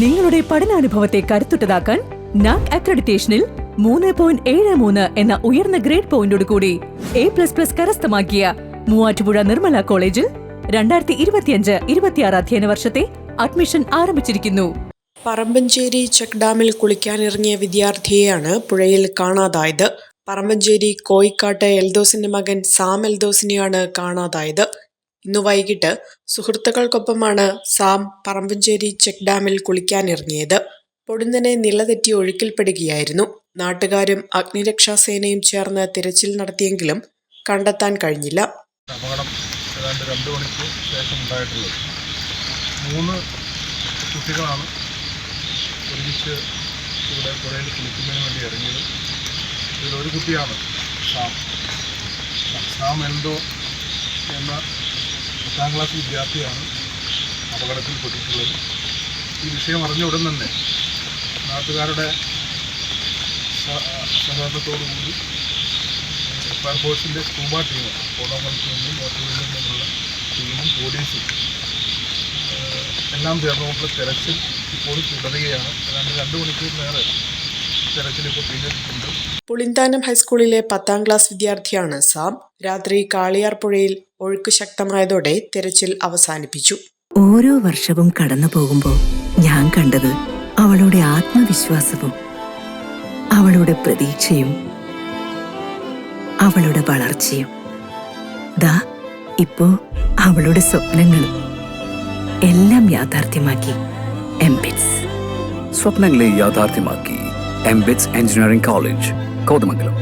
നിങ്ങളുടെ പഠനാനുഭവത്തെ കരുത്തുറ്റതാക്കാൻ നാക് അക്രഡിറ്റേഷനിൽ മൂന്ന് പോയിന്റ് ഏഴ് മൂന്ന് എന്ന ഉയർന്ന ഗ്രേഡ് പോയിന്റോട് കൂടി എ പ്ലസ് പ്ലസ് കരസ്ഥമാക്കിയ മൂവാറ്റുപുഴ നിർമ്മല കോളേജിൽ രണ്ടായിരത്തി ഇരുപത്തിയഞ്ച് ഇരുപത്തിയാറ് അധ്യയന വർഷത്തെ അഡ്മിഷൻ ആരംഭിച്ചിരിക്കുന്നു. പറമ്പഞ്ചേരി ചെക്ക് ഡാമിൽ കുളിക്കാനിറങ്ങിയ വിദ്യാർത്ഥിയെയാണ് പുഴയിൽ കാണാതായത്. പറമ്പഞ്ചേരി കോയിക്കാട്ട് എൽദോസിന്റെ മകൻ സാം എൽദോസിനെയാണ് കാണാതായത്. ഇന്നു വൈകിട്ട് സുഹൃത്തുക്കൾക്കൊപ്പമാണ് സാം പറമ്പഞ്ചേരി ചെക്ക് ഡാമിൽ കുളിക്കാനിറങ്ങിയത്. പൊടുന്നനെ നിലതെറ്റി ഒഴുക്കിൽപ്പെടുകയായിരുന്നു. നാട്ടുകാരും അഗ്നിരക്ഷാസേനയും ചേർന്ന് തിരച്ചിൽ നടത്തിയെങ്കിലും കണ്ടെത്താൻ കഴിഞ്ഞില്ല. ഉണ്ടായിട്ടുള്ളത്. മൂന്ന് കുട്ടികളാണ് ഇവിടെ വേണ്ടി കുട്ടിയാണ് സാം. സാം എന്തോ എന്ന പത്താം ക്ലാസ് വിദ്യാർത്ഥിയാണ് അപകടത്തിൽപ്പെട്ടിട്ടുള്ളത് ഈ വിഷയം അറിഞ്ഞ ഉടൻ തന്നെ നാട്ടുകാരുടെ സഹകരണത്തോടുകൂടി ഫയർഫോഴ്സിന്റെ സ്കൂബ ടീം കോടമലത്തിൽ നിന്നും മോട്ടോറിൽ നിന്നുള്ള ടീമും പോലീസും എല്ലാം ചേർന്നുകൊണ്ട് തെരച്ചിൽ ഇപ്പോൾ തുടരുകയാണ്. ഏതാണ്ട് രണ്ട് മണിക്കൂറിലേറെ നേരെ പുളിന്താനം ഹൈസ്കൂളിലെ പത്താം ക്ലാസ് വിദ്യാർത്ഥിയാണ് സാം. രാത്രി കാളിയാർ പുഴയിൽ ഒഴുക്ക് ശക്തമായതോടെ തിരച്ചിൽ അവസാനിപ്പിച്ചു. ഓരോ വർഷവും കടന്നു പോകുമ്പോൾ ഞാൻ കണ്ടത് അവളുടെ ആത്മവിശ്വാസവും അവളുടെ പ്രതീക്ഷയും അവളുടെ വളർച്ചയും. ദാ ഇപ്പോ അവളുടെ സ്വപ്നങ്ങളും എല്ലാം യാഥാർത്ഥ്യമാക്കി എംബിറ്റ്സ്. സ്വപ്നങ്ങളെ യാഥാർത്ഥ്യമാക്കി എംബിറ്റ്സ് എഞ്ചിനീയറിംഗ് കോളേജ് കോതമംഗലം.